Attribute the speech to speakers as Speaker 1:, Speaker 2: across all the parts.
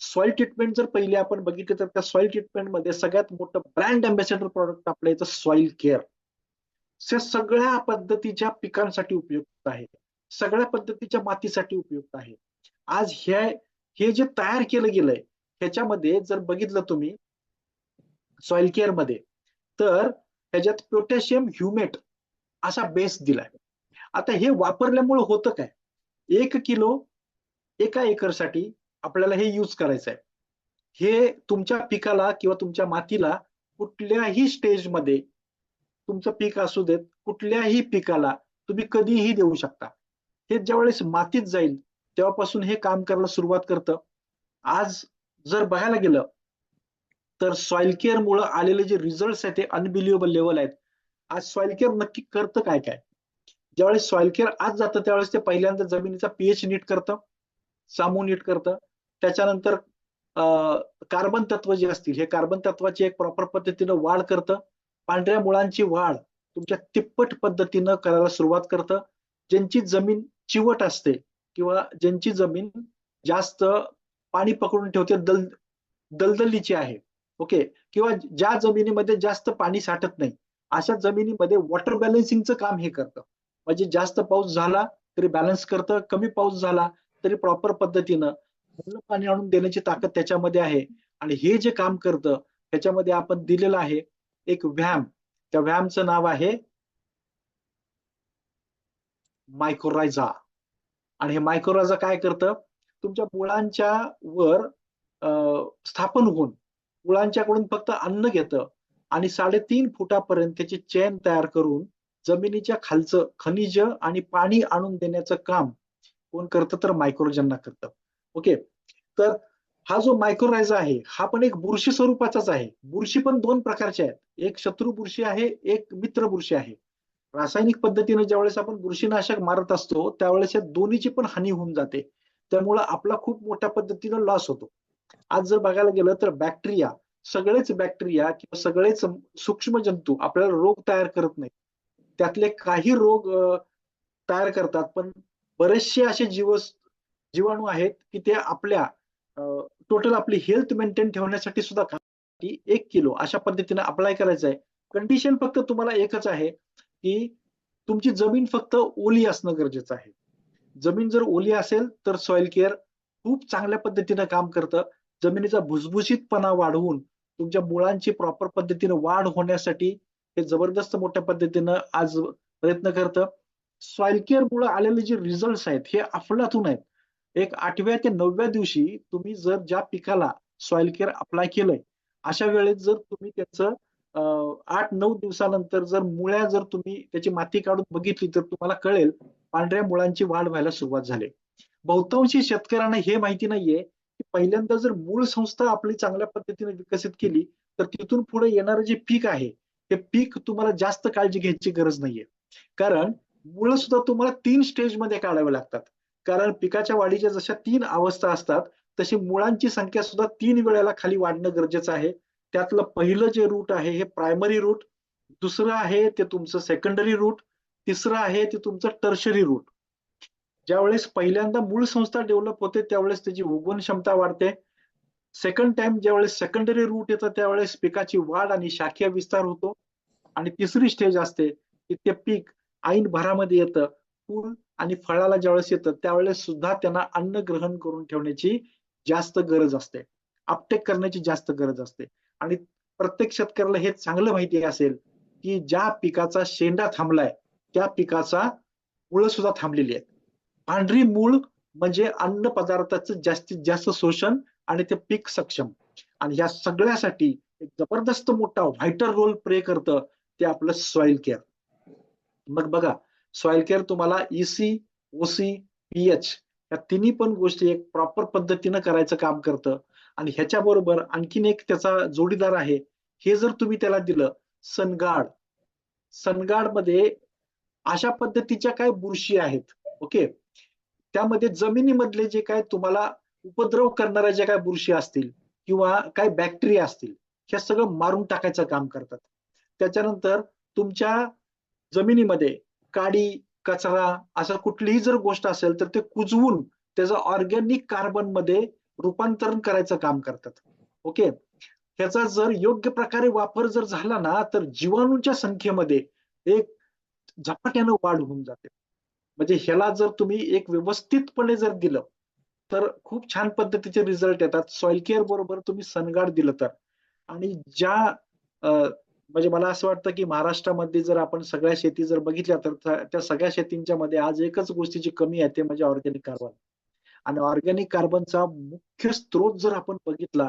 Speaker 1: Soil treatment जर पहिले आपण बघितलं तर त्या सॉइल ट्रीटमेंटमध्ये सगळ्यात मोठं ब्रँड अँबॅसेडर प्रॉडक्ट आपलं याचं सॉइल केअर हे सगळ्या पद्धतीच्या पिकांसाठी उपयुक्त आहे. सगळ्या पद्धतीच्या मातीसाठी उपयुक्त आहे. आज हे हे जे तयार केलं गेलंय ह्याच्यामध्ये जर बघितलं तुम्ही सॉइल केअरमध्ये तर ह्याच्यात पोटॅशियम ह्युमेट असा बेस दिलाय. आता हे वापरल्यामुळे होतं काय? एक किलो एका एकरसाठी आपल्याला हे यूज करायचं आहे हे तुमच्या पिकाला किंवा तुमच्या मातीला कुठल्याही स्टेजमध्ये तुमचं पीक असू देत कुठल्याही पिकाला तुम्ही कधीही देऊ शकता. हे ज्यावेळेस मातीत जाईल तेव्हापासून हे काम करायला सुरुवात करतं. आज जर बघायला गेलं तर सॉइल केअर मुळे आलेले जे रिझल्ट आहेत ते अनबिलिव्हेबल लेवल आहेत. आज सॉइल केअर नक्की करतं काय काय? ज्यावेळेस सॉइल केअर आज जातं त्यावेळेस ते पहिल्यांदा जमिनीचा पीएच नीट करतं सामू नीट करतं त्याच्यानंतर कार्बन तत्व जे असतील हे कार्बन तत्वाची एक प्रॉपर पद्धतीनं वाढ करतं. पांढऱ्या मुळांची वाढ तुमच्या तिप्पट पद्धतीनं करायला सुरुवात करतं. ज्यांची जमीन चिवट असते किंवा ज्यांची जमीन जास्त पाणी पकडून ठेवते दल दलदलीची आहे ओके? किंवा ज्या जमिनीमध्ये जास्त पाणी साठत नाही अशा जमिनीमध्ये वॉटर बॅलन्सिंगचं काम हे करतं. म्हणजे जास्त पाऊस झाला तरी बॅलन्स करतं कमी पाऊस झाला तरी प्रॉपर पद्धतीनं पाणी आणून देण्याची ताकद त्याच्यामध्ये आहे. आणि हे जे काम करतं त्याच्यामध्ये आपण दिलेलं आहे एक व्यायाम. त्या व्यायामचं नाव आहे मायक्रोरायझा आणि हे मायक्रोरायझा काय करतं? तुमच्या मुळांच्या वर स्थापन होऊन मुळांच्याकडून फक्त अन्न घेतं आणि साडेतीन फुटापर्यंत त्याची चेन तयार करून जमिनीच्या खालचं खनिज आणि पाणी आणून देण्याचं काम कोण करतं? तर मायक्रोजनना करतं. ओके? तर हा जो मायक्रोरायझा आहे हा पण एक बुरशी स्वरूपाचाच आहे. बुरशी पण दोन प्रकारचे आहेत. एक शत्रू बुरशी आहे एक मित्र बुरशी आहे. रासायनिक पद्धतीने ज्यावेळेस आपण बुरशीनाशक मारत असतो त्यावेळेस या दोन्हीची पण हानी होऊन जाते. त्यामुळं आपला खूप मोठ्या पद्धतीनं लॉस होतो. आज जर बघायला गेलं तर बॅक्टेरिया सगळेच बॅक्टेरिया किंवा सगळेच सूक्ष्म जंतू आपल्याला रोग तयार करत नाही त्यातले काही रोग तयार करतात पण बरेचसे असे जीव जीवाणू आहेत की ते आपल्या टोटल आपली हेल्थ मेंटेन ठेवण्यासाठी सुद्धा एक किलो अशा पद्धतीने अप्लाय करायचं आहे कंडिशन फक्त तुम्हाला एकच आहे की तुमची जमीन फक्त ओली असणं गरजेचं आहे. जमीन जर ओली असेल तर सॉइल केअर खूप चांगल्या पद्धतीनं काम करतं. जमिनीचा भुसभुशीतपणा वाढवून तुमच्या मुळांची प्रॉपर पद्धतीने वाढ होण्यासाठी हे जबरदस्त मोठ्या पद्धतीनं आज प्रयत्न करतं. सॉइल केअर मुळे आलेले जे रिझल्ट आहेत हे अफलातून आहेत. एक आठव्या ते नवव्या दिवशी तुम्ही जर ज्या पिकाला सॉइल केअर अप्लाय केलंय अशा वेळेस जर तुम्ही त्याचं आठ नऊ दिवसानंतर जर मुळ्या जर तुम्ही त्याची माती काढून बघितली तर तुम्हाला कळेल पांढऱ्या मुळांची वाढ व्हायला सुरुवात झाली. बहुतांशी शेतकऱ्यांना हे माहिती नाहीये की पहिल्यांदा जर मूळ संस्था आपली चांगल्या पद्धतीने विकसित केली तर तिथून पुढे येणारं जे पीक आहे ते पीक तुम्हाला जास्त काळजी घ्यायची गरज नाहीये. कारण मुळ सुद्धा तुम्हाला तीन स्टेजमध्ये काढावे लागतात. कारण पिकाच्या वाढीच्या जशा तीन अवस्था असतात तशी मुळांची संख्या सुद्धा तीन वेळेला खाली वाढणं गरजेचं आहे. त्यातलं पहिलं जे रूट आहे हे प्रायमरी रूट. दुसरं आहे ते तुमचं सेकंडरी रूट. तिसरं आहे ते तुमचं टर्शरी रूट. ज्यावेळेस पहिल्यांदा मूळ संस्था डेव्हलप होते त्यावेळेस त्याची उगवण क्षमता वाढते. सेकंड टाइम ज्यावेळेस सेकंडरी रूट येतं त्यावेळेस पिकाची वाढ आणि शाखीय विस्तार होतो. आणि तिसरी स्टेज असते की ते पीक ऐन भरामध्ये येतं. फुल आणि फळाला ज्यावेळेस येतं त्यावेळेस सुद्धा त्यांना अन्न ग्रहण करून ठेवण्याची जास्त गरज असते. अपटेक करण्याची जास्त गरज असते. आणि प्रत्येक शेतकऱ्याला हे चांगलं माहिती असेल की ज्या पिकाचा शेंडा थांबलाय त्या पिकाचा मुळं सुद्धा थांबलेली आहेत. पांढरी मूळ म्हणजे अन्न पदार्थाचं जास्तीत जास्त शोषण आणि ते पीक सक्षम. आणि या सगळ्यासाठी एक जबरदस्त मोठा व्हायटर रोल प्ले करतं ते आपलं सॉइल केअर मग बघा सॉइल केअर तुम्हाला ईसी ओसी पीएच या तिन्ही पण गोष्टी एक प्रॉपर पद्धतीनं करायचं काम करतं. आणि ह्याच्या बरोबर आणखीन एक त्याचा जोडीदार आहे. हे जर तुम्ही त्याला दिलं सनगाड सनगाडमध्ये अशा पद्धतीच्या काय बुरशी आहेत ओके? त्यामध्ये जमिनीमधले जे काय तुम्हाला उपद्रव करणाऱ्या ज्या काय बुरशी असतील किंवा काय बॅक्टेरिया असतील हे सगळं मारून टाकायचं काम करतात. त्याच्यानंतर तुमच्या जमिनीमध्ये काडी कचरा असं कुठलीही जर गोष्ट असेल तर ते कुजवून त्याचं ऑर्गॅनिक कार्बनमध्ये रूपांतरण करायचं काम करतात. ओके ह्याचा जर योग्य प्रकारे वापर जर झाला ना तर जीवाणूंच्या संख्येमध्ये एक झपाट्यानं वाढ होऊन जाते. म्हणजे ह्याला जर तुम्ही एक व्यवस्थितपणे जर दिलं तर खूप छान पद्धतीचे रिझल्ट येतात. सॉइल केअर बरोबर तुम्ही सनगाड दिलं तर. आणि ज्या अं, म्हणजे मला असं वाटतं की महाराष्ट्रामध्ये जर आपण सगळ्या शेती जर बघितल्या तर त्या सगळ्या शेतींच्या मध्ये आज एकच गोष्टीची कमी आहे ते म्हणजे ऑर्गॅनिक कार्बन. आणि ऑर्गॅनिक कार्बनचा मुख्य स्रोत जर आपण बघितला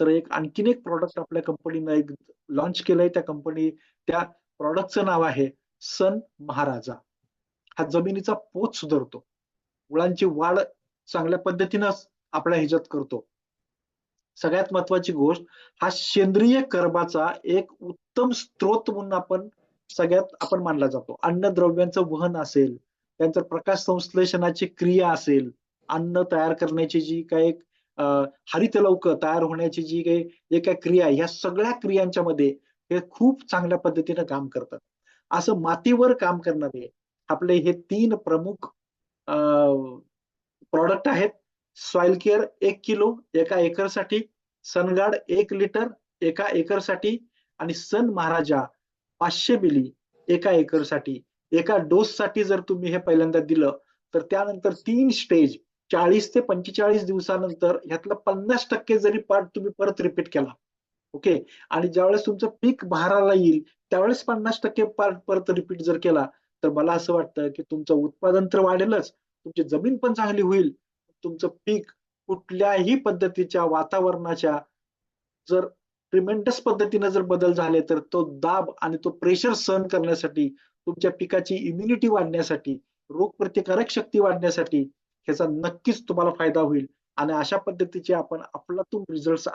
Speaker 1: तर एक आणखीन एक प्रॉडक्ट आपल्या कंपनीनं एक लॉन्च केलंय त्या कंपनी त्या प्रॉडक्टचं नाव आहे सन महाराजा. हा जमिनीचा पोत सुधारतो. मुळांची वाढ चांगल्या पद्धतीनं आपल्या ह्याच्यात करतो. सगळ्यात महत्वाची गोष्ट हा सेंद्रिय कर्बाचा एक उत्तम स्रोत म्हणून आपण सगळ्यात आपण मानला जातो. अन्नद्रव्यांचं वहन असेल त्यांचं प्रकाश संश्लेषणाची क्रिया असेल अन्न तयार करण्याची जी काही हरित हरितलौक तयार होण्याची जी काही जे काही क्रिया ह्या सगळ्या क्रियांच्या मध्ये हे खूप चांगल्या पद्धतीने काम करतात. असं मातीवर काम करणारे आपले हे तीन प्रमुख प्रॉडक्ट आहेत. सॉइल केअर एक किलो एका एकरसाठी. सनगाड एक लिटर एका एकरसाठी. आणि सन महाराजा पाचशे मिली एका एकरसाठी. एका डोस साठी जर तुम्ही हे पहिल्यांदा दिलं तर त्यानंतर तीन स्टेज चाळीस ते पंचेचाळीस दिवसानंतर ह्यातला पन्नास टक्के जरी पार्ट तुम्ही परत रिपीट केला. ओके आणि ज्यावेळेस तुमचं पीक बहाराला येईल त्यावेळेस पन्नास टक्के पार्ट परत रिपीट जर केला तर मला असं वाटतं की तुमचं उत्पादन तर वाढेलच. तुमची जमीन पण चांगली होईल. तुमचं पीक कुठल्याही पद्धतीच्या वातावरणाच्या जर ट्रिमेंडस पद्धतीने जर बदल झाले तर तो दाब आणि तो प्रेशर सहन करण्यासाठी तुमच्या पिकाची इम्युनिटी वाढण्यासाठी रोगप्रतिकारक शक्ती वाढण्यासाठी ह्याचा नक्कीच तुम्हाला फायदा होईल. आणि अशा पद्धतीचे आपण अफलातून रिझल्ट